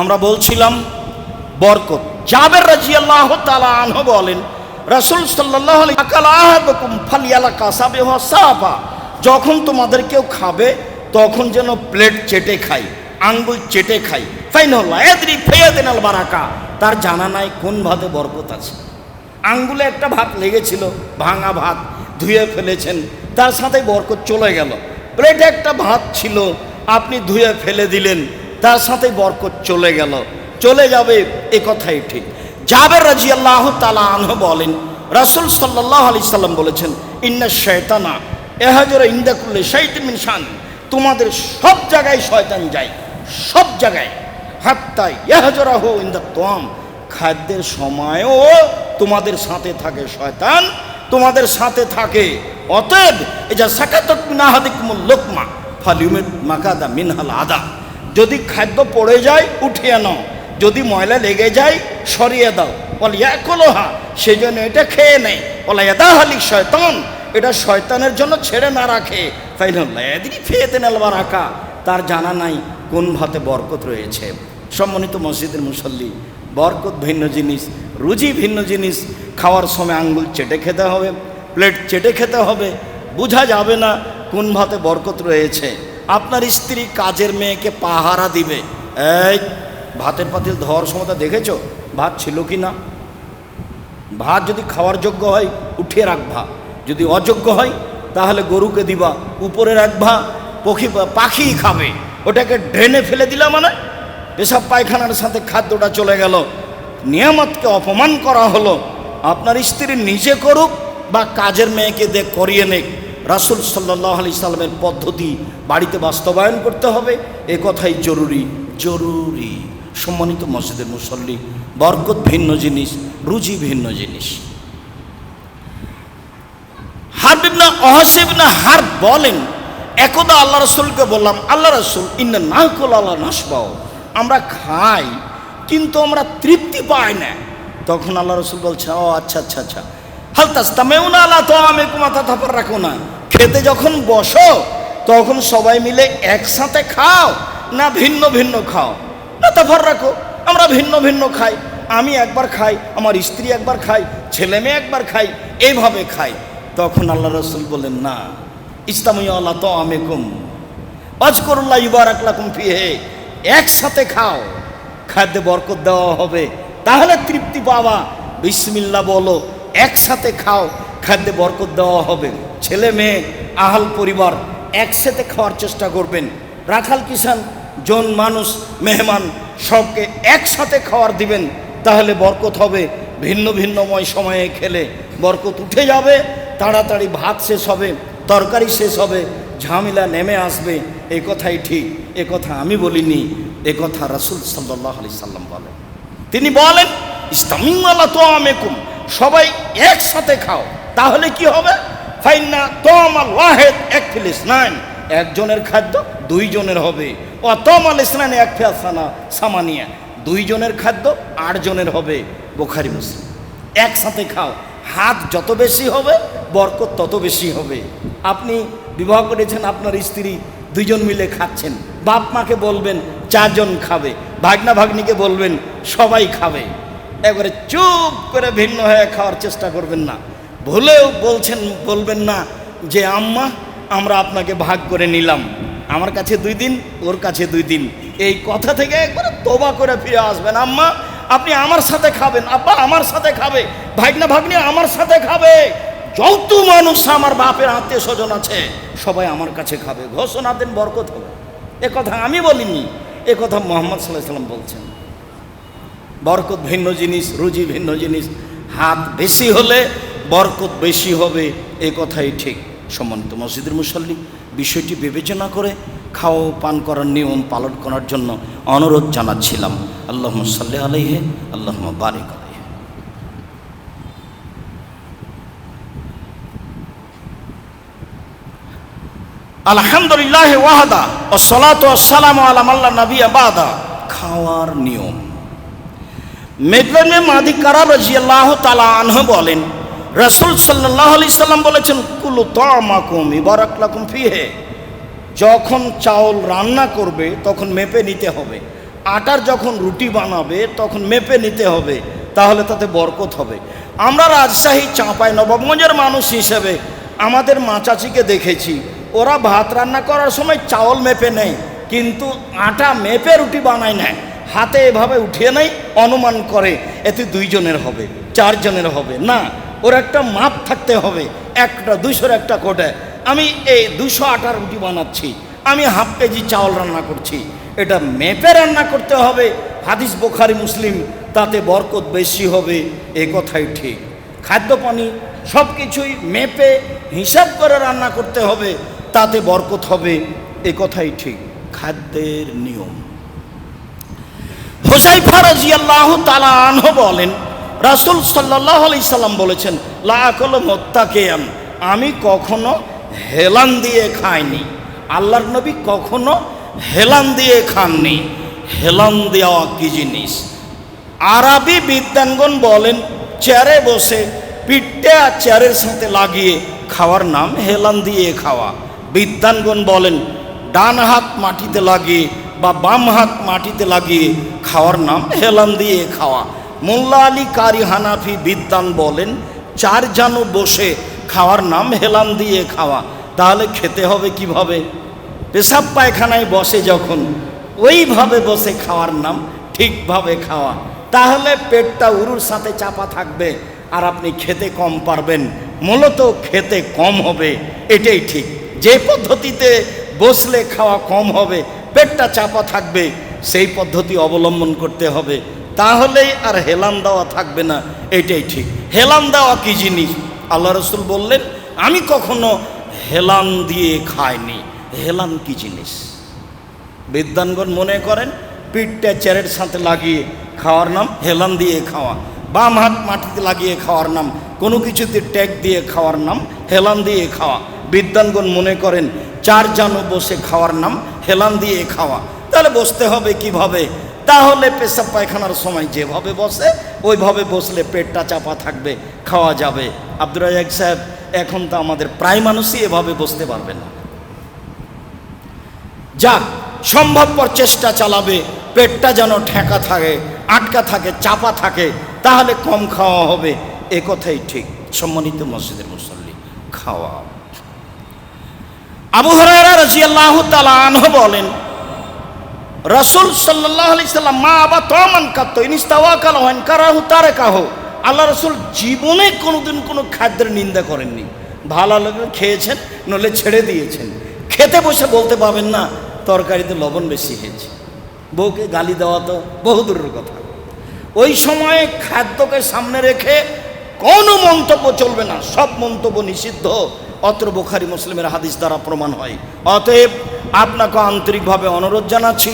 আমরা বলছিলাম বরকত। জাবের রাজি আল্লাহ তালা বলেন, রাসুল সাল্লাহ যখন তোমাদের কেউ খাবে, তখন যেন প্লেট চেটে খাই আঙ্গুল চেটে খাই ফাইন হল্লা এদ্রি ফেয়াদিন আল বারাকা। তার জানা নাই কোন ভাতে বরকত আছে। আঙ্গুলে একটা ভাত লেগেছিল, ভাঙা ভাত ধুয়ে ফেলেছেন, তার সাথে বরকত চলে গেল। প্লেটে একটা ভাত ছিল, আপনি ধুয়ে ফেলে দিলেন তার সাথে বরকত চলে গেল। চলে যাবে, এ কথাই ঠিক। জাবের রাজি আল্লাহ তালা আনহ বলেন, রাসুল সাল্লাহ আলি সাল্লাম বলেছেন, ইন্না শয়তানা এহাজর ইন্দাকুল্লে শৈতিন মিনসান তোমাদের সব জায়গায় শয়তান যায়, সব জায়গায়। হাত্তাই ইয়াহাজরাহু ইন্দা তোয়াম। খাদ্যের সময়ও তোমাদের সাথে থাকে শয়তান, তোমাদের সাথে থাকে। অতএব এ যা সাকাতক মিনাহাদিকুমুল লোকমা ফালিউমের মাকাদা মিনহাল আদা। যদি খাদ্য পড়ে যায়, উঠিয়ে নাও। যদি ময়লা লেগে যায়, সরিয়ে দাও। বল ইয়াকলোহা সেই জন্য এটা খেয়ে নেয়। বলা এদা হালি শয়তান এটা শয়তানের জন্য ছেড়ে না রাখে। ফাইনাল্লাহ এদিনই ফেয়েতে নেলবা রাখা তার জানা নাই কোন ভাতে বরকত রয়েছে। সম্মানিত মসজিদের মুসল্লি, বরকত ভিন্ন জিনিস, রুজি ভিন্ন জিনিস, খাওয়ার সময় আঙ্গুল চেটে খেতে হবে, প্লেট চেটে খেতে হবে, বোঝা যাবে না কোন ভাতে বরকত রয়েছে। আপনার স্ত্রী কাজের মেয়েকে পাহারা দিবে। এই, ভাতের পাতিল ধোয়ার সময় দেখেছ? ভাত ছিল কি না? ভাত যদি খাওয়ার যোগ্য হয় উঠিয়ে রাখবা যদি অযোগ্য হয়, তাহলে গরুকে দিবা, উপরে রাখবা পক্ষী পাখি খাবে। ওটাকে ড্রেনে ফেলে দিলা মানে? পেশাব পায়খানার সাথে খাদ্যটা চলে গেল। নিয়ামতকে অপমান করা হলো। আপনার স্ত্রী নিজে করুক বা কাজের মেয়েকে দেখ করিয়ে নেক। রাসুল সাল্লাহ আলি সাল্লামের পদ্ধতি বাড়িতে বাস্তবায়ন করতে হবে। এ কথাই জরুরি জরুরি। সম্মানিত মসজিদের মুসল্লি, বরকত ভিন্ন জিনিস, রুজি ভিন্ন জিনিস। হারবিবনা অহাসিবনা হার বলেন, একদা আল্লাহ রসুলকে বললাম, আল্লাহ রসুল, ইন্না না কল আল্লাহ নাসবাও আমরা খাই, কিন্তু আমরা তৃপ্তি পাই না। তখন আল্লাহ রসুল বলছে, ও আচ্ছা আচ্ছা আচ্ছা। হালতাস তামেও না আল্লাহ তো আমি কুমাতা থাপার রাখো না। খেতে যখন বসো, তখন সবাই মিলে একসাথে খাও, না ভিন্ন ভিন্ন খাও। না তাফার রাখো আমরা ভিন্ন ভিন্ন খাই। আমি একবার খাই, আমার স্ত্রী একবার খাই ছেলে মেয়ে একবার খাই এইভাবে খাই। তখন আল্লাহ রসুল বলেন, না ইসলামী আল্লাহ তো আমি কুম অজকরুল্লাহ ইবার আকলাকুম ফিহে, একসাথে খাও, খাদ্যে বরকত দেওয়া হবে। তাহলে তৃপ্তি পাবা। বিসমিল্লা বলো একসাথে খাও, খাদ্যে বরকত দেওয়া হবে। ছেলে মেয়ে, আহাল পরিবার একসাথে খাওয়ার চেষ্টা করবেন। রাখাল কিষান জন মানুষ, মেহমান, সবকে একসাথে খাওয়ার দিবেন, তাহলে বরকত হবে। ভিন্ন ভিন্নময় সময়ে খেলে বরকত উঠে যাবে, তাড়াতাড়ি ভাত শেষ হবে, তরকারি শেষ হবে, ঝামেলা নেমে আসবে। এ কথাই ঠিক, এ কথা আমি বলিনি, এ কথা রাসুল সাল্লাহ আলি সাল্লাম বলেন। তিনি বলেন ইস্তামিমালা তো আমেকুম সবাই একসাথে খাও। তাহলে কি হবে? ফাইনা তোমাল ওয়াহেদ, এক ফিল ইসনান একজনের খাদ্য দুইজনের হবে। ও তমাল ইসনান এক ফেসানা সামানিয়া। দুইজনের খাদ্য আটজনের হবে। বোখারি মুসলিম। একসাথে খাও। হাত যত বেশি হবে, বরকত তত বেশি হবে। আপনি বিবাহ করেছেন, আপনার স্ত্রী দুইজন মিলে খাচ্ছেন। বাপ মাকে বলবেন, চারজন খাবে। ভাগনা ভাগ্নিকে বলবেন, সবাই খাবে। একবারে চুপ করে ভিন্ন হয়ে খাওয়ার চেষ্টা করবেন না। ভুলেও বলছেন, বলবেন না যে, আম্মা, আমরা আপনাকে ভাগ করে নিলাম। আমার কাছে দুই দিন, ওর কাছে দুই দিন। এই কথা থেকে একবারে তোবা করে ফিরে আসবেন, আম্মা, আপনি আমার সাথে খাবেন। আব্বা, আমার সাথে খাবে। ভাগনা, ভাগ্নি আমার সাথে খাবে। যত মানুষ আমার বাপের আত্মীয় স্বজন আছে, সবাই আমার কাছে খাবে। ঘোষণা দেন বরকত হবে। এ কথা আমি বলিনি, এ কথা মোহাম্মদ সাল্লাহ সাল্লাম বলছেন। বরকত ভিন্ন জিনিস, রুজি ভিন্ন জিনিস। হাত বেশি হলে বরকত বেশি হবে, এ কথাই ঠিক। সম্মানিত মসজিদের মুসল্লি, বিষয়টি বিবেচনা করে খাওয়া পান করার নিয়ম পালন করার জন্য অনুরোধ জানাচ্ছিলাম। আল্লাহ সাল্লি আলাইহে আল্লাহ বারিক আলহামদুলিল্লাহ ওয়াহাদা ও সলাত সালাম আলাম আল্লাহ নবী আবাদা খাওয়ার নিয়ম। মেদলামে মাদি কারা রাজিয়াল্লাহ তালা আনহ বলেন, রসুল সাল্লাহ আলি সাল্লাম বলেছেন, কুলু তামাকুম ইবারাকলাকুম ফিহে। যখন চাউল রান্না করবে, তখন মেপে নিতে হবে। আটার যখন রুটি বানাবে, তখন মেপে নিতে হবে, তাহলে তাতে বরকত হবে। আমরা রাজশাহী চাঁপাই নবাবগঞ্জের মানুষ হিসেবে, আমাদের মাচাচিকে দেখেছি, ওরা ভাত রান্না করার সময় চাউল মেপে নেয়, কিন্তু আটা মেপে রুটি বানায় নেয়। হাতে এভাবে উঠিয়ে নেয় অনুমান করে, এতে দুইজনের হবে, চারজনের হবে। না, ওর একটা মাপ থাকতে হবে, একটা দুইশোর একটা কোটে। আমি এই দুশো আটার রুটি বানাচ্ছি, আমি হাফ কেজি চাউল রান্না করছি। এটা মেপে রান্না করতে হবে, হাদিস বোখারি মুসলিম, তাতে বরকত বেশি হবে, এ কথাই ঠিক। খাদ্য পানি সব কিছুই মেপে হিসাব করে রান্না করতে হবে, তাতে বরকত হবে, এ কথাই ঠিক। খাদ্যের নিয়ম। বলেন, রাসুল সাল্লাম বলেছেন আমি কখনো হেলান দিয়ে খাইনি। আল্লাহর নবী কখনো হেলান দিয়ে খাননি। হেলান দেওয়া কি জিনিস? আরবি বিদ্যাঙ্গন বলেন, চেয়ারে বসে পিঠটা চেয়ারের সাথে লাগিয়ে খাওয়ার নাম হেলান দিয়ে খাওয়া। বিদ্যাঙ্গন বলেন, ডান হাত মাটিতে লাগিয়ে বা বাম হাত মাটিতে লাগিয়ে খাওয়ার নাম হেলান দিয়ে খাওয়া। মোল্লা আলী কারি হানাফি বিদ্যান বলেন, চার জানু বসে খাওয়ার নাম হেলান দিয়ে খাওয়া, তাহলে খেতে হবে কীভাবে? পেশাব পায়খানায় বসে যখন, ওইভাবে বসে খাওয়ার নাম ঠিকভাবে খাওয়া, তাহলে পেটটা উরুর সাথে চাপা থাকবে আর আপনি খেতে কম পারবেন। মূলত খেতে কম হবে, এটাই ঠিক। যে পদ্ধতিতে বসলে খাওয়া কম হবে পেটটা চাপা থাকবে, সেই পদ্ধতি অবলম্বন করতে হবে। তাহলেই আর হেলান দেওয়া থাকবে না, এটাই ঠিক। হেলান দেওয়া কি জিনিস? আল্লাহ রসুল বললেন, আমি কখনো হেলান দিয়ে খাইনি। হেলান কি জিনিস? বিদ্যানগণ মনে করেন, পিঠটা চেরের সাথে লাগিয়ে খাওয়ার নাম হেলান দিয়ে খাওয়া। বাম হাত মাটিতে লাগিয়ে খাওয়ার নাম, কোনো কিছুতে ট্যাগ দিয়ে খাওয়ার নাম হেলান দিয়ে খাওয়া। বিদ্যানগণ মনে করেন, চার জানো বসে খাওয়ার নাম হেলান দিয়ে খাওয়া। তাহলে বসতে হবে কীভাবে? তাহলে পেশাব পায়খানার সময় যেভাবে বসে, ওইভাবে বসলে পেটটা চাপা থাকবে, খাওয়া যাবে। আব্দুর রাজাক সাহেব, এখন তো আমাদের প্রায় মানুষই এভাবে বসতে পারবে না। যাক, সম্ভবপর চেষ্টা চালাবে, পেটটা যেন ঠেকা থাকে, আটকা থাকে, চাপা থাকে, তাহলে কম খাওয়া হবে। এ কথাই ঠিক। সম্মানিত মসজিদের মুসল্লি, খাওয়া। আবু হরারা রাজিয়াল্লাহ তালা আনহ বলেন, রসুল সাল্লাহ আলি সাল্লাম মা আবা তমান কাত্ত ইনিস্তাওয়া কাল হেন কারাহু তারে কাহ আল্লাহ রসুল জীবনে কোনোদিন কোনো খাদ্যের নিন্দা করেননি। ভালো লাগলে খেয়েছেন নলে ছেড়ে দিয়েছেন। খেতে বসে বলতে পাবেন না, তরকারিতে লবণ বেশি হয়েছে। বউকে গালি দেওয়া তো বহুদূরের কথা। ওই সময়ে খাদ্যকে সামনে রেখে কোনো মন্তব্য চলবে না, সব মন্তব্য নিষিদ্ধ। অত্র বোখারি মুসলিমের হাদিস দ্বারা প্রমাণ হয়। অতএব আপনাকে আন্তরিকভাবে অনুরোধ জানাচ্ছি,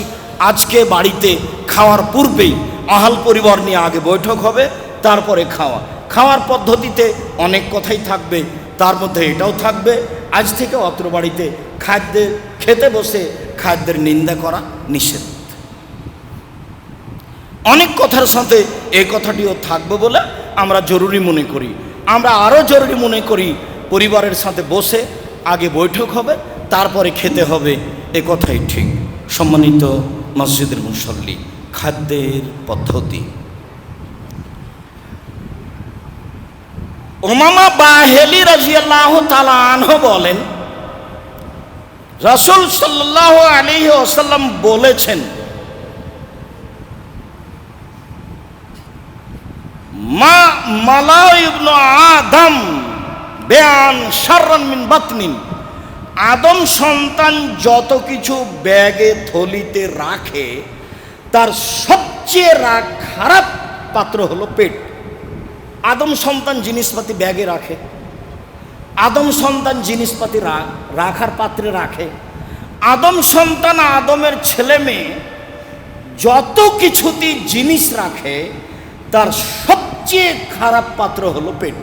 আজকে বাড়িতে খাওয়ার পূর্বেই আহাল পরিবার নিয়ে আগে বৈঠক হবে, তারপরে খাওয়া। খাওয়ার পদ্ধতিতে অনেক কথাই থাকবে, তার মধ্যে এটাও থাকবে, আজ থেকে অত্র বাড়িতে খাদ্যের খেতে বসে খাদ্যের নিন্দা করা নিষেধ। অনেক কথার সাথে এই কথাটিও থাকবে বলে আমরা জরুরি মনে করি। আমরা আরও জরুরি মনে করি পরিবারের সাথে বসে আগে বৈঠক হবে, তারপরে খেতে হবে, এ কথাই ঠিক। সম্মানিত মসজিদের মুসল্লি, খাদ্যের পদ্ধতি। ওমামা বাহেলি রাজিয়াল্লাহ তালা বলেন, রসুল সাল্লাহ আলী ওসাল্লাম বলেছেন, মা মালা ইবনু আদম বেয়ান শাররান মিন বাতনিন। আদম সন্তান যত কিছু ব্যাগে থলিতে রাখে, তার সবচেয়ে রাগ খারাপ পাত্র হলো পেট। আদম সন্তান জিনিসপাতি ব্যাগে রাখে। আদম সন্তান জিনিসপাতি রাখার পাত্রে রাখে। আদম সন্তান আদমের ছেলে মেয়ে যত কিছুতে জিনিস রাখে, তার সবচেয়ে খারাপ পাত্র হলো পেট।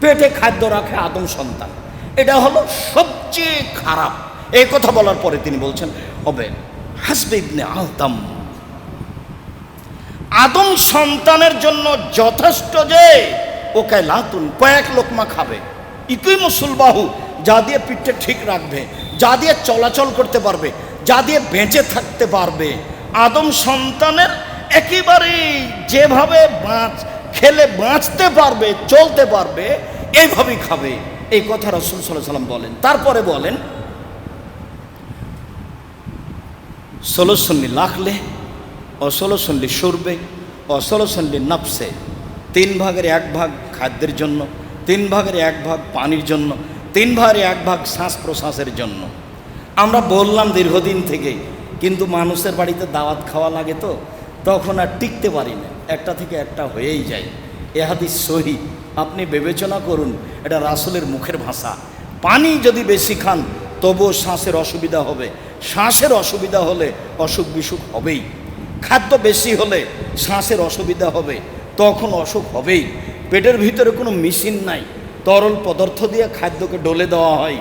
পেটে খাদ্য রাখে আদম সন্তান। এটা হলো সবচেয়ে খারাপ। এই কথা বলার পরে তিনি বলছেন, হবে হাসবে ইবনে আদম আদম সন্তানের জন্য যথেষ্ট যে ওকে লাতুন কয়েক লোকমা খাবে। ইকুই মুসুলবাহু যা দিয়ে পিঠটা ঠিক রাখবে, যা দিয়ে চলাচল করতে পারবে, যা দিয়ে বেঁচে থাকতে পারবে। আদম সন্তানের একেবারেই যেভাবে বাঁচ, খেলে বাঁচতে পারবে, চলতে পারবে এইভাবেই খাবে। এই কথা রসুল সাল্লাহ সাল্লাম বলেন। তারপরে বলেন সন্নি লাখলে অষোলো সন্লি সরবে অষোলো সন্লি নাপসে তিন ভাগের এক ভাগ খাদ্যের জন্য, তিন ভাগের এক ভাগ পানির জন্য, তিন ভাগের এক ভাগ শ্বাস প্রশ্বাসের জন্য। আমরা বললাম দীর্ঘদিন থেকে, কিন্তু মানুষের বাড়িতে দাওয়াত খাওয়া লাগে তো, তখন আর টিকতে পারি না। একটা থেকে একটা হয়েই যায়। এ হাদিস সহি, আপনি বিবেচনা করুন, এটা রাসুলের মুখের ভাষা। পানি যদি বেশি খান, তবুও শ্বাসের অসুবিধা হবে। শ্বাসের অসুবিধা হলে অসুখ বিসুখ হবেই। খাদ্য বেশি হলে শ্বাসের অসুবিধা হবে, তখন অসুখ হবেই। পেটের ভিতরে কোনো মেশিন নাই, তরল পদার্থ দিয়ে খাদ্যকে ডলে দেওয়া হয়।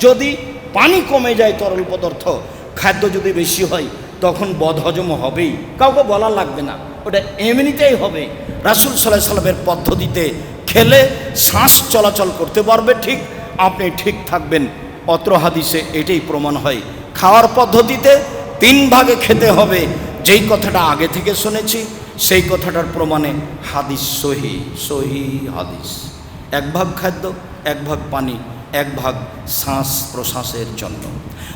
যদি পানি কমে যায় তরল পদার্থ, খাদ্য যদি বেশি হয়, তখন বদহজম হবেই। কাউকে বলা লাগবে না। ওটা এমনিতেই হবে। রাসুল সাল্লাহ সাল্লামের পদ্ধতিতে খেলে শ্বাস চলাচল করতে পারবে ঠিক, আপনি ঠিক থাকবেন। অত্র হাদিসে এটাই প্রমাণ হয়। খাওয়ার পদ্ধতিতে তিন ভাগে খেতে হবে। যেই কথাটা আগে থেকে শুনেছি, সেই কথাটার প্রমাণে হাদিস সহি সহি হাদিস। এক ভাগ খাদ্য, এক ভাগ পানি, এক ভাগ শ্বাস প্রশ্বাসের জন্য।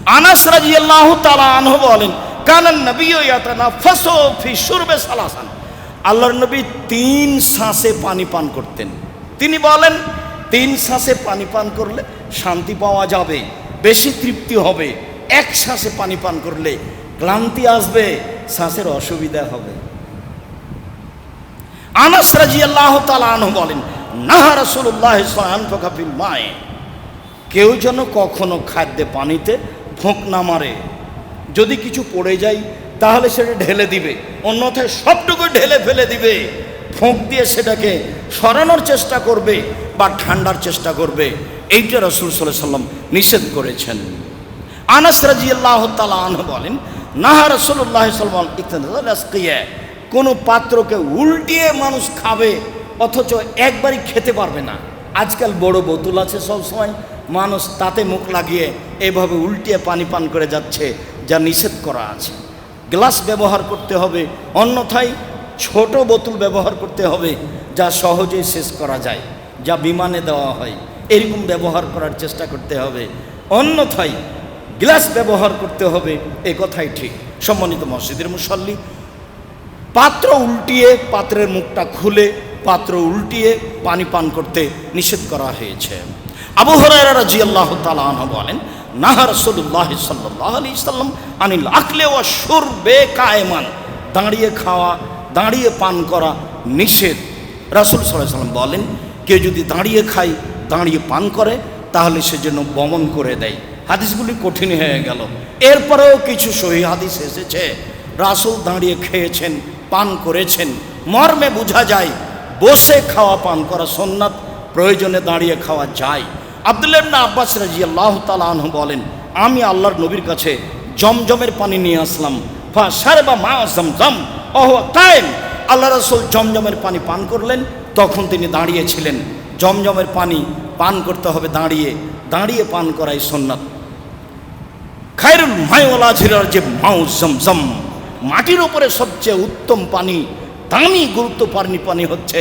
আনাস রাজিয়াল্লাহু তাআলা আনহু বলেন কানান নবী ফাসো ফি শুরবে সালাসান। আল্লাহর নবী তিন শ্বাসে পানি পান করতেন। তিনি বলেন, তিন শ্বাসে পানি পান করলে শান্তি পাওয়া যাবে, বেশি তৃপ্তি হবে। এক শ্বাসে পানি পান করলে ক্লান্তি আসবে, শ্বাসের অসুবিধা হবে। আনাস রাজিয়াল্লাহ তাআলা আনহু বলেন, নাহা রাসূলুল্লাহ সাল্লাল্লাহু মায়ে। কেউ যেন কখনো খাদ্যে পানিতে ফোঁক না মারে। যদি কিছু পড়ে যায়, তাহলে সেটা ঢেলে দিবে। অন্যথায় সবটুকু ঢেলে ফেলে দিবে। ফোঁক দিয়ে সেটাকে সরানোর চেষ্টা করবে বা ঠান্ডার চেষ্টা করবে। এইটা রসুল সাল্লাহ সাল্লাম নিষেধ করেছেন। আনাস রাজিয়াল্লাহ তালা আনহু বলেন, নাহা রসুল্লাহ কোনো পাত্রকে উল্টিয়ে মানুষ খাবে, অথচ একবারই খেতে পারবে না। আজকাল বড় বোতল আছে সবসময়। মানুষ তাতে মুখ লাগিয়ে এভাবে উল্টিয়ে পানি পান করে যাচ্ছে। যা নিষেধ করা আছে। গ্লাস ব্যবহার করতে হবে, অন্যথায় ছোট বোতল ব্যবহার করতে হবে যা সহজেই শেষ করা যায়, যা বিমানে দেওয়া হয়। এরকম ব্যবহার করার চেষ্টা করতে হবে। অন্যথায় গ্লাস ব্যবহার করতে হবে, এ কথাই ঠিক। সম্মানিত মসজিদের মুসল্লি, পাত্র উল্টিয়ে পাত্রের মুখটা খুলে, পাত্র উল্টিয়ে পানি পান করতে নিষেধ করা হয়েছে। আবু হরাইরা রাদিয়াল্লাহু তাআলা বলেন সাল্লাম শুরবে কায়মান। দাঁড়িয়ে খাওয়া, দাঁড়িয়ে পান করা নিষেধ। রাসূল সাল্লাম বলেন কেউ যদি দাঁড়িয়ে খায়, দাঁড়িয়ে পান করে, তাহলে সে যেন বমন করে দেয়। হাদিসগুলি কঠিন হয়ে গেল। এরপরেও কিছু সহি হাদিস এসেছে। রাসুল দাঁড়িয়ে খেয়েছেন, পান করেছেন। মর্মে বোঝা যায়, বসে খাওয়া, পান করা সোননাথ প্রয়োজনে দাঁড়িয়ে খাওয়া যায়। আবদুল্লাহ ইবনে আব্বাস রাজি আল্লাহ তালু বলেন, আমি আল্লাহর নবীর কাছে জমজমের পানি নিয়ে আসলাম। ফা সারে বা মা জমজম অহ টাইম আল্লাহ রসুল জমজমের পানি পান করলেন। তখন তিনি দাঁড়িয়েছিলেন। জমজমের পানি পান করতে হবে দাঁড়িয়ে। দাঁড়িয়ে পান করাই সোননাথ খায়রুল মাইওয়ালা ঝিরার যে মাউ জমজম, মাটির ওপরে সবচেয়ে উত্তম পানি, দামি গুরুত্ব পানি হচ্ছে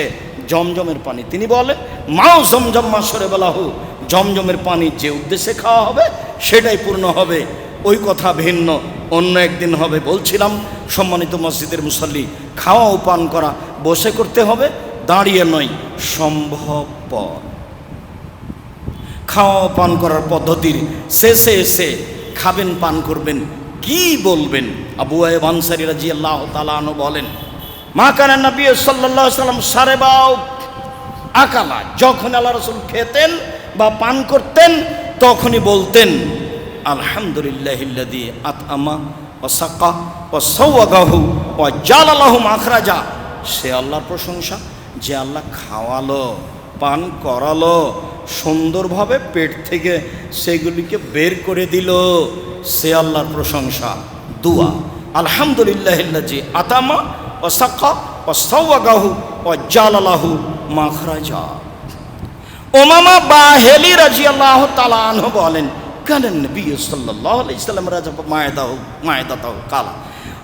জমজমের পানি। তিনি বলে মাও জমজম মাসরে বেলা হোক জমজমের পানি যে উদ্দেশ্যে খাওয়া হবে, সেটাই পূর্ণ হবে। ওই কথা ভিন্ন, অন্য একদিন হবে। বলছিলাম, সম্মানিত মসজিদের মুসল্লি, খাওয়া ও পান করা বসে করতে হবে, দাঁড়িয়ে নয়, সম্ভবপর। খাওয়া পান করার পদ্ধতির শেষে এসে খাবেন, পান করবেন, কি বলবেন? আবু আনসারি রাজি আল্লাহ তালানো বলেন, মা কানা নবী সাল্লাহ সাল্লাম সারে বাও আকালা, যখন আল্লাহ রসুল খেতেন বা পান করতেন, তখনই বলতেন আলহামদুলিল্লাহ আত আমা ও সাকা ও সৌগাহু ও জাল মাখরাজা সে আল্লাহর প্রশংসা, যে আল্লাহ খাওয়ালো, পান করালো, সুন্দরভাবে পেট থেকে সেগুলিকে বের করে দিল, সে আল্লাহর প্রশংসা, দুয়া আলহামদুলিল্লাহ জি আতামা ও সাকা ও সৌগাহু ও জালালাহু মাখরাজা ওমামা বাহেলি রাজি আল্লাহ তালাহ বলেন, কানেন নবী সাল্লাহ আলাইহি সাল্লাম রাজা মায়দাহ, মায়দাতাহ কালা।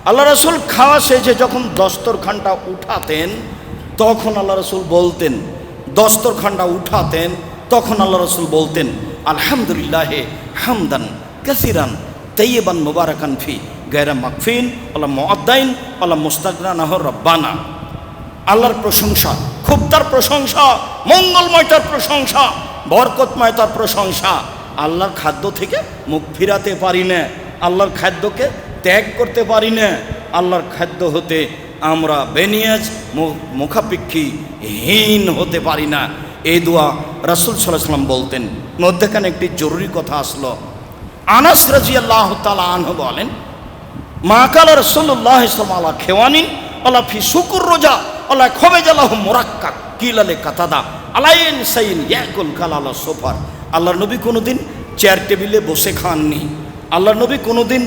আল্লাহ রসুল খাওয়া শেষে যখন দস্তরখানটা উঠাতেন, তখন আল্লাহ রসুল বলতেন, দস্তরখানটা উঠাতেন, তখন আল্লাহ রসুল বলতেন, আলহামদুলিল্লাহ হামদান কাসিরান তৈবান মুবারাকান ফি গায়রা মাকফিন আল্লাহ মদ্দাইন আল্লাহ মুস্তাকরা নাহর রব্বানা। আল্লাহর প্রশংসা তার প্রশংসা মঙ্গলময় তার প্রশংসা, বরকতময় তার প্রশংসা। আল্লাহর খাদ্য থেকে মুখ ফিরাতে পারি না, আল্লাহর খাদ্যকে ত্যাগ করতে পারি না। আল্লাহর খাদ্য হতে আমরা বেনিয়াজ মুখাপেক্ষী, হীন হতে পারি না। এই দোয়া রাসুল সাল্লাম বলতেন। মধ্যেখানে একটি জরুরি কথা আসলো। আনাস রাজি আল্লাহ তালা আনহ বলেন, মা কালা রসল্লাহ ইসলাম আলা খেওয়ানিন, আলা ফি শুকুর রোজা। আলা খবে জালাহ মোরাক্কা কাতাদা সাইন সোফার। নবী কোনোদিন চেয়ার টেবিলে বসে খাননি। আল্লাহর নবী কোনোদিন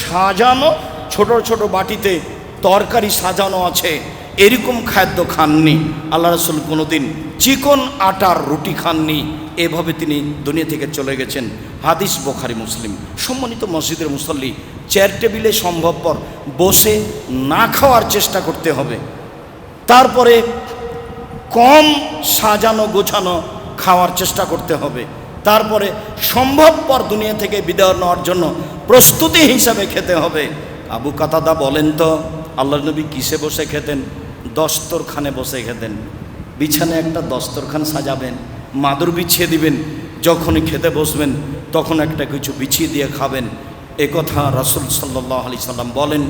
সাজানো, ছোট ছোট বাটিতে তরকারি সাজানো আছে, এরকম খাদ্য খাননি। আল্লাহ রসুল কোনোদিন চিকন আটার রুটি খাননি। এভাবে তিনি দুনিয়া থেকে চলে গেছেন। হাদিস বোখারি, মুসলিম। সম্মানিত মসজিদের মুসল্লি, চেয়ার টেবিলে সম্ভবপর বসে না খাওয়ার চেষ্টা করতে হবে। তারপরে কম সাজানো গোছানো খাওয়ার চেষ্টা করতে হবে। তারপরে সম্ভবপর দুনিয়া থেকে বিদায় নেওয়ার জন্য প্রস্তুতি হিসাবে খেতে হবে। আবু কাতাদা বলেন তো আল্লাহ নবী কিসে বসে খেতেন? দস্তরখানে বসে খেতেন। বিছানায় একটা দস্তরখান সাজাবেন, মাদুর বিছিয়ে দিবেন, যখনই খেতে বসবেন তখন একটা কিছু বিছিয়ে দিয়ে খাবেন। এ কথা রাসুল সাল্লাহ আলি সাল্লাম বলেন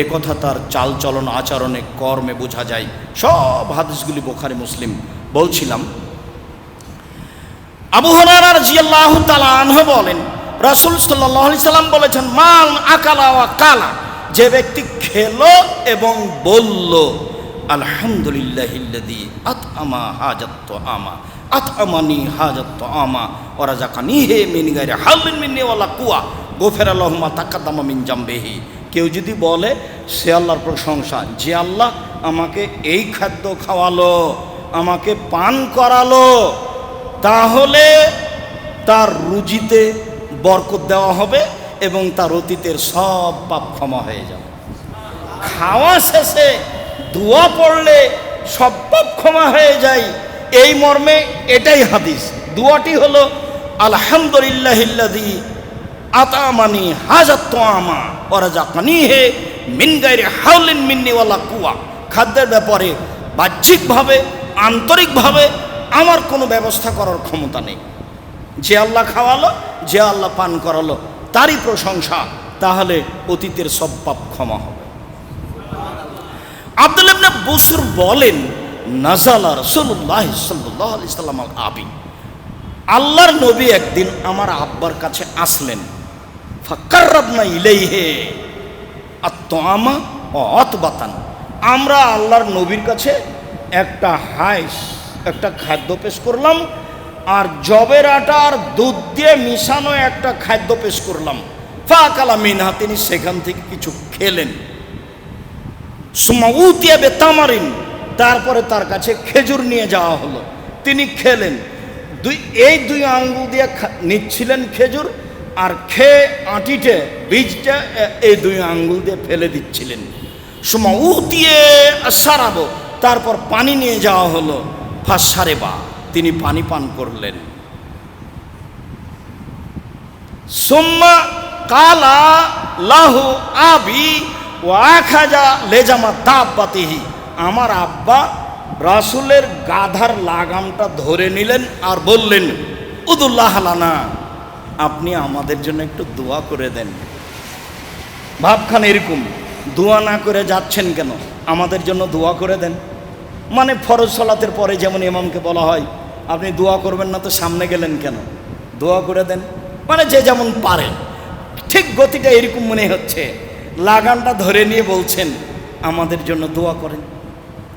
এ কথা তার চালচলন আচরণে কর্মে বোঝা যায়। সব হাদিসগুলি বোখারি মুসলিম। বলছিলাম, আবু হরার জিয়াল্লাহ তালা আনহ বলেন, রাসুল সাল্লাহ আলি সাল্লাম বলেছেন, মান আকালা কালা যে ব্যক্তি খেলো এবং বলল আলহামদুলিল্লাহিল্লাদি আত আমা হাজাত আমা আত আমানি হাজাত আমা ওরা জাকানি হে মিন গাইরে হালিন মিন্নি ওয়ালা কুয়া গোফের আল্লাহমা তাকাদ্দামা মিন জাম্বেহি কেউ যদি বলে, সে আল্লাহর প্রশংসা, যে আল্লাহ আমাকে এই খাদ্য খাওয়ালো, আমাকে পান করালো, তাহলে তার রুজিতে বরকত দেওয়া হবে এবং তার অতীতের সব পাপ ক্ষমা হয়ে যাবে। খাওয়া শেষে দোয়া পড়লে সব পাপ ক্ষমা হয়ে যায়। এই মর্মে এটাই হাদিস। দোয়াটি হলো আলহামদুলিল্লাহিল্লাদি আতামানি হাজাত আমা ওরা জাকানি হে মিন গাইরে হাউলিন মিন্নিওয়ালা কুয়া। খাদ্যের ব্যাপারে বাহ্যিকভাবে, আন্তরিকভাবে আমার কোনো ব্যবস্থা করার ক্ষমতা নেই। যে আল্লাহ খাওয়ালো, যে আল্লাহ পান করালো, তারই প্রশংসা, তাহলে অতীতের সব পাপ ক্ষমা হবে। আব্দুল ইবনে বসুর বলেন, নাজালা রসুল্লাহ সাল্লাহ আলি সাল্লাম আবি। আল্লাহর নবী একদিন আমার আব্বার কাছে আসলেন। ফাক্কাররাবনা ইলাইহে আত্মআমা ও অতবাতান আমরা আল্লাহর নবীর কাছে একটা হাইস একটা খাদ্য পেশ করলাম, আর জবের আটা আর দুধ দিয়ে মিশানো একটা খাদ্য পেশ করলাম। ফাকালা মিনহা, তিনি সেখান থেকে কিছু খেলেন। সুমাউতিয়া বেতামারিন, তারপরে তার কাছে খেজুর নিয়ে যাওয়া হলো। তিনি খেলেন। দুই, এই দুই আঙ্গুল দিয়ে নিচ্ছিলেন খেজুর আর খেয়ে আঁটিটে, বীজটা এই দুই আঙ্গুল দিয়ে ফেলে দিচ্ছিলেন। সুমাউতিয়ে সারাবো। তারপর পানি নিয়ে যাওয়া হলো। ফাঁসারে বা, তিনি পানি পান করলেন। সুম্মা কালা লাহু আবি ওয়া খাজা লেজামা দাব্বাতিহি। আমার আব্বা রাসুলের গাধার লাগামটা ধরে নিলেন আর বললেন, উদুল্লাহ লানা। আপনি আমাদের জন্য একটু দোয়া করে দেন। ভাবখান এরকম, দোয়া না করে যাচ্ছেন কেন? আমাদের জন্য দোয়া করে দেন। মানে ফরজ সলাতের পরে যেমন ইমামকে বলা হয়, আপনি দোয়া করবেন না তো সামনে গেলেন কেন? দোয়া করে দেন। মানে যে যেমন পারে। ঠিক গতিটা এরকম মনে হচ্ছে। লাগানটা ধরে নিয়ে বলছেন, আমাদের জন্য দোয়া করেন।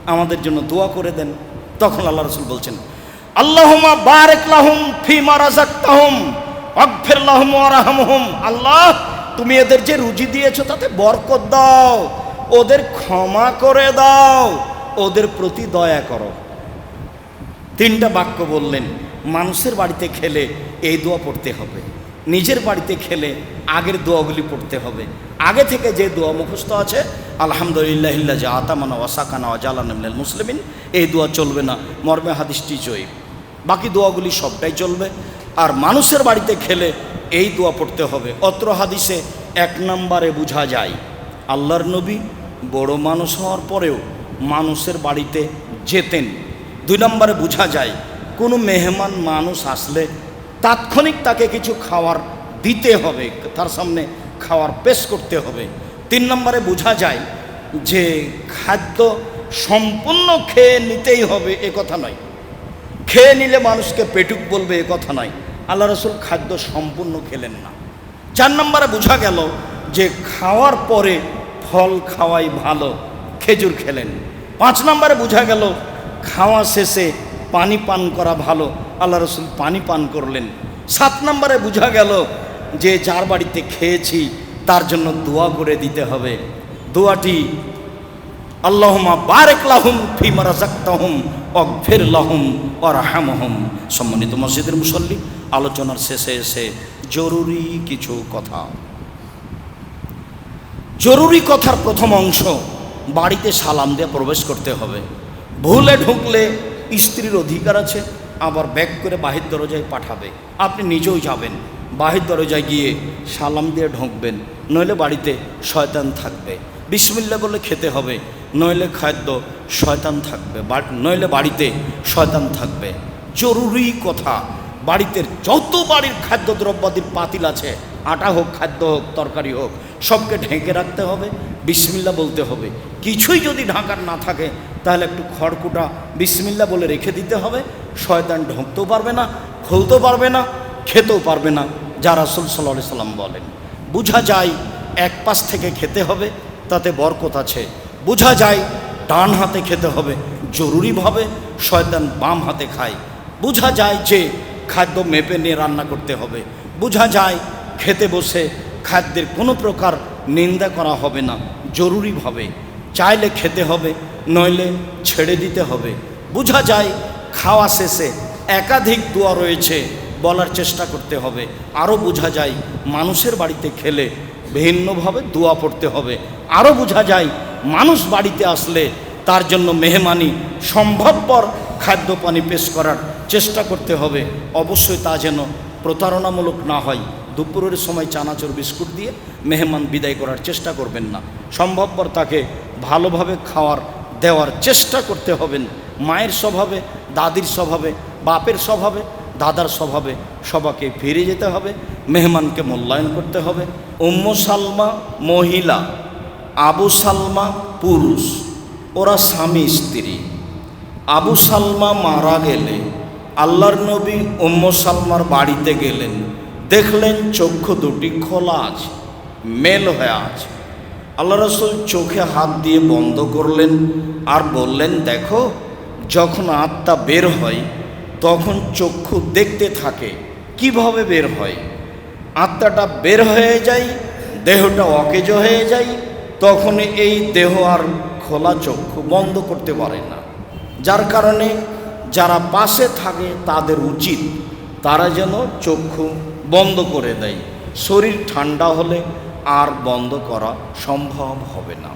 আমাদের জন্য দোয়া করে দেন। তখন আল্লাহ রসুল বলছেন আল্লাহুমা বারেক লাহুম ফিমা রাজাক্তাহুম আল্লাহ, তুমি এদের যে রুজি দিয়েছ তাতে বরকত দাও, ওদের ক্ষমা করে দাও, ওদের প্রতি দয়া করো। তিনটা বাক্য বললেন, মানুষের বাড়িতে খেলে এই দোয়া পড়তে হবে, নিজের বাড়িতে খেলে আগের দোয়াগুলি পড়তে হবে। আগে থেকে যে দোয়া মুখস্থ আছে, আলহামদুলিল্লাহ যে আতামানা ওয়াসাকানা ওয়াজালান মুসলিমিন, এই দোয়া চলবে না, মর্মে হাদিসটি জয়ী বাকি দোয়াগুলি সবটাই চলবে। আর মানুষের বাড়িতে খেলে এই দোয়া পড়তে হবে। অত্র হাদিসে এক নম্বরে বোঝা যায়, আল্লাহর নবী বড় মানুষ হওয়ার পরেও মানুষের বাড়িতে যেতেন। দুই নম্বরে বোঝা যায়, কোনো মেহমান মানুষ আসলে তাৎক্ষণিক তাকে কিছু খাওয়ার দিতে হবে, তার সামনে খাওয়ার পেশ করতে হবে। তিন নম্বরে বোঝা যায় যে খাদ্য সম্পূর্ণ খেয়ে নিতেই হবে, এ কথা নয়। খেয়ে নিলে মানুষকে পেটুক বলবে, এ কথা নয়। আল্লাহ রসুল খাদ্য সম্পূর্ণ খেলেন না। চার নম্বরে বোঝা গেল যে খাওয়ার পরে ফল খাওয়াই ভালো, খেজুর খেলেন। পাঁচ নম্বরে বোঝা গেল খাওয়া শেষে পানি পান করা ভালো, আল্লাহ রসুল পানি পান করলেন। সাত নম্বরে বোঝা গেল যে যার বাড়িতে খেয়েছি, তার জন্য দোয়া করে দিতে হবে। দোয়াটি আল্লাহমা বারেক লাহুম ফিমা রাজাক্তাহুম অগফির লাহুম অরহামহম সম্মানিত মসজিদের মুসল্লি আলোচনার শেষে এসে জরুরি কিছু কথা। জরুরি কথার প্রথম অংশ, বাড়িতে সালাম দিয়ে প্রবেশ করতে হবে। ভুলে ঢুকলে স্ত্রীর অধিকার আছে, আবার ব্যাক করে বাহির দরজায় পাঠাবে। আপনি নিজেও যাবেন, বাহির দরজায় গিয়ে সালাম দিয়ে ঢুকবেন, নইলে বাড়িতে শয়তান থাকবে। বিসমিল্লা বলে খেতে হবে, নইলে খাদ্য শয়তান থাকবে নইলে বাড়িতে শয়তান থাকবে। জরুরি কথা বাড়িতে যত বাড়ির খাদ্যদ্রব্যাদির পাতিল আছে, আটা হোক, খাদ্য হোক, তরকারি হোক, সবকে ঢেকে রাখতে হবে, বিসমিল্লা বলতে হবে। কিছুই যদি ঢাকার না থাকে, তাহলে একটু খড়কুটা বিসমিল্লা বলে রেখে দিতে হবে। শয়তান ঢুকতেও পারবে না, খুলতেও পারবে না, খেতেও পারবে না, যা রাসুল সাল্লাহ সাল্লাম বলেন। বোঝা যায় এক পাশ থেকে খেতে হবে, তাতে বরকত আছে। বোঝা যায় ডান হাতে খেতে হবে জরুরিভাবে শয়তান বাম হাতে খায়। বোঝা যায় যে খাদ্য মেপে নিয়ে রান্না করতে হবে। বোঝা যায় খেতে বসে খাদ্যের কোনো প্রকার নিন্দা করা হবে না জরুরিভাবে চাইলে খেতে হবে, নইলে ছেড়ে দিতে হবে। বোঝা যায় খাওয়া শেষে একাধিক দোয়া রয়েছে বলার চেষ্টা করতে হবে। আরও বোঝা যায় মানুষের বাড়িতে খেলে ভিন্নভাবে দোয়া পড়তে হবে। আরও বোঝা যায় মানুষ বাড়িতে আসলে তার জন্য মেহমানি সম্ভবপর খাদ্য পানি পেশ করার চেষ্টা করতে হবে, অবশ্যই তা যেন প্রতারণামূলক না হয়। দুপুরের সময় চানাচুর বিস্কুট দিয়ে মেহমান বিদায় করার চেষ্টা করবেন না। সম্ভবপর তাকে ভালোভাবে খাওয়ার, দেওয়ার চেষ্টা করতে হবেন। মায়ের স্বভাবে, দাদির স্বভাবে, বাপের স্বভাবে, দাদার স্বভাবে সবাকে ফিরে যেতে হবে, মেহমানকে মূল্যায়ন করতে হবে। উম্ম সালমা মহিলা, আবু সালমা পুরুষ, ওরা স্বামী স্ত্রী। আবু সালমা মারা গেলে আল্লাহর নবী উম্ম সালমার বাড়িতে গেলেন। দেখলেন চক্ষু দুটি খোলা আছে, মেল হয়ে আছে। আল্লাহ রসুল চোখে হাত দিয়ে বন্ধ করলেন আর বললেন, দেখো, যখন আত্মা বের হয়, তখন চক্ষু দেখতে থাকে, কীভাবে বের হয়? আত্মাটা বের হয়ে যায়, দেহটা অকেজ হয়ে যায় তখন এই দেহ আর খোলা চক্ষু বন্ধ করতে পারে না। যার কারণে যারা পাশে থাকে তাদের উচিত তারা যেন চক্ষু বন্ধ করে দেয়। শরীর ঠান্ডা হলে আর বন্ধ করা সম্ভব হবে না।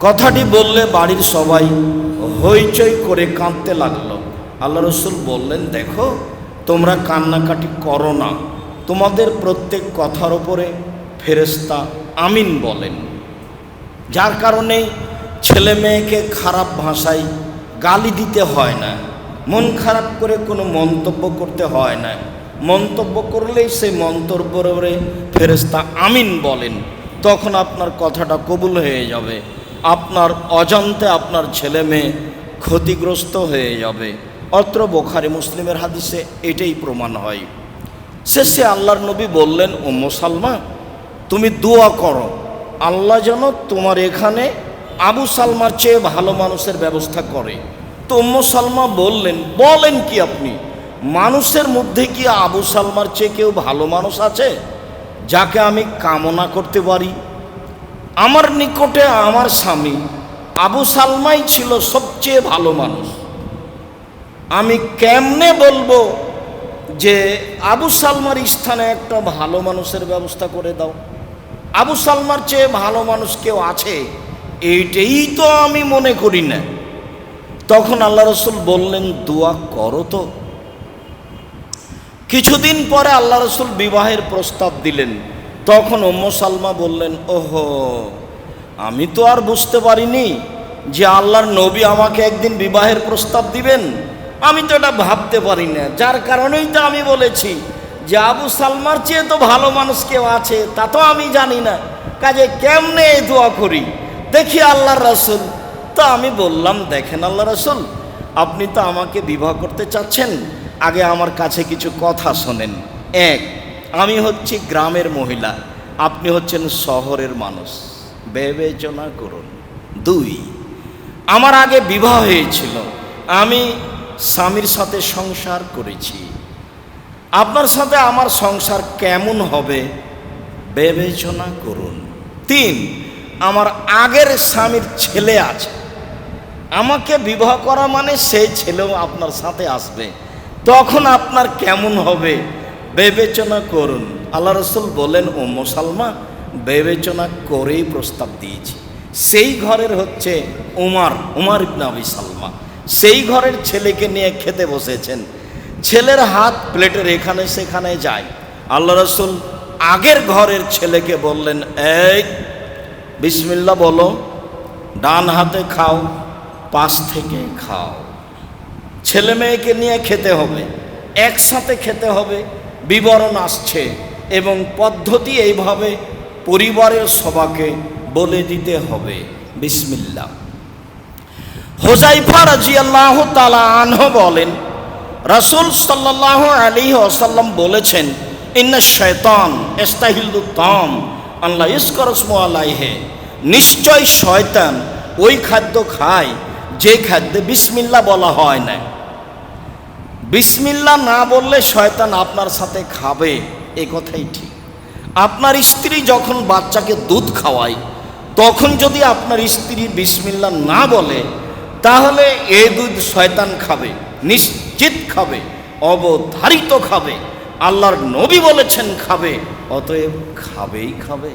কথাটি বললে বাড়ির সবাই হইচই করে কাঁদতে লাগল। আল্লাহ রসুল বললেন, দেখো, তোমরা কান্নাকাটি করো না। তোমাদের প্রত্যেক কথার ওপরে ফেরেস্তা আমিন বলেন। যার কারণে ছেলে মেয়েকে খারাপ ভাষায় গালি দিতে হয় না। মন খারাপ করে কোনো মন্তব্য করতে হয় না। মন্তব্য করলেই সেই মন্তব্যের ফেরেস্তা আমিন বলেন। তখন আপনার কথাটা কবুল হয়ে যাবে। আপনার অজান্তে আপনার ছেলে মেয়ে ক্ষতিগ্রস্ত হয়ে যাবে। অত্র বোখারি মুসলিমের হাদিসে এটাই প্রমাণ হয়। শেষে আল্লাহর নবী বললেন ও মুসালমা তুমি দোয়া করো। আল্লাহ যেন তোমার এখানে আবু সালমার চেয়ে ভালো মানুষের ব্যবস্থা করে। তো উম্মু সালমা বললেন, বলেন কি আপনি, মানুষের মধ্যে কি আবু সালমার চেয়ে কেউ ভালো মানুষ আছে, যাকে আমি কামনা করতে পারি? আমার নিকটে আমার স্বামী আবু সালমাই ছিল সবচেয়ে ভালো মানুষ। আমি কেমনে বলব যে, আবু সালমার স্থানে একটা ভালো মানুষের ব্যবস্থা করে দাও। আবু সালমার চেয়ে ভালো মানুষ কেউ আছে? এইটাই তো আমি মনে করি না। তখন আল্লাহ রসুল বললেন, দোয়া করো তো। কিছুদিন পরে আল্লাহ রসুল বিবাহের প্রস্তাব দিলেন। তখন ওম্ম সালমা বললেন, ওহো, আমি তো আর বুঝতে পারিনি যে আল্লাহর নবী আমাকে একদিন বিবাহের প্রস্তাব দিবেন। আমি তো এটা ভাবতে পারি না। যার কারণেই তো আমি বলেছি যে আবু সালমার চেয়ে তো ভালো মানুষ কেউ আছে, তা তো আমি জানি না। কাজে কেমনে দোয়া করি? দেখি আল্লাহর রসুল। তো আমি বললাম, দেখেন আল্লাহ রসুল, আপনি তো আমাকে বিবাহ করতে চাচ্ছেন। আগে আমার কাছে কিছু কথা শোনেন। এক, আমি হচ্ছি গ্রামের মহিলা, আপনি হচ্ছেন শহরের মানুষ। বিবেচনা করুন। দুই, আমার আগে বিবাহ হয়েছিল। আমি স্বামীর সাথে সংসার করেছি। আপনার সাথে আমার সংসার কেমন হবে? বিবেচনা করুন। তিন আমার আগের স্বামীর ছেলে আছে। আমাকে বিবাহ করা মানে সেই ছেলেও আপনার সাথে আসবে। তখন আপনার কেমন হবে? বিবেচনা করুন। আল্লাহ রসুল বলেন, ও মুসালমা বিবেচনা করেই প্রস্তাব দিয়েছি। সেই ঘরের হচ্ছে উমার উমার ইবনে আবি সালমা। সেই ঘরের ছেলেকে নিয়ে খেতে বসেছেন। ছেলের হাত প্লেটের এখানে সেখানে যায়। আল্লাহ রসুল আগের ঘরের ছেলেকে বললেন, এই বিসমিল্লা বলো, ডান হাতে খাও, পাশ থেকে খাও। ছেলে মেয়েকে নিয়ে খেতে হবে, একসাথে খেতে হবে, বিবরণ আসছে এবং পদ্ধতি এইভাবে পরিবারের সবাকে বলে দিতে হবে বিসমিল্লা হোজাইফা রাজি আল্লাহ তালা আনহ বলেন, রাসুল সাল্লাহ আলী ওসাল্লাম বলেছেন ইন্না শয়তান এস্তাহিলুত্তম আল্লাহ ইস্করসমু নিশ্চয় শয়তান ওই খাদ্য খায়, যে খাদ্যে বিসমিল্লা বলা হয় না। বিসমিল্লা না বললে শয়তান আপনার সাথে খাবে, এ কথাই ঠিক। আপনার স্ত্রী যখন বাচ্চাকে দুধ খাওয়ায়, তখন যদি আপনার স্ত্রী বিসমিল্লা না বলে, তাহলে এ দুধ শয়তান খাবে, নিশ্চিত খাবে, অবধারিত খাবে, আল্লাহর নবী বলেছেন খাবে। অতএব খাবেই খাবে।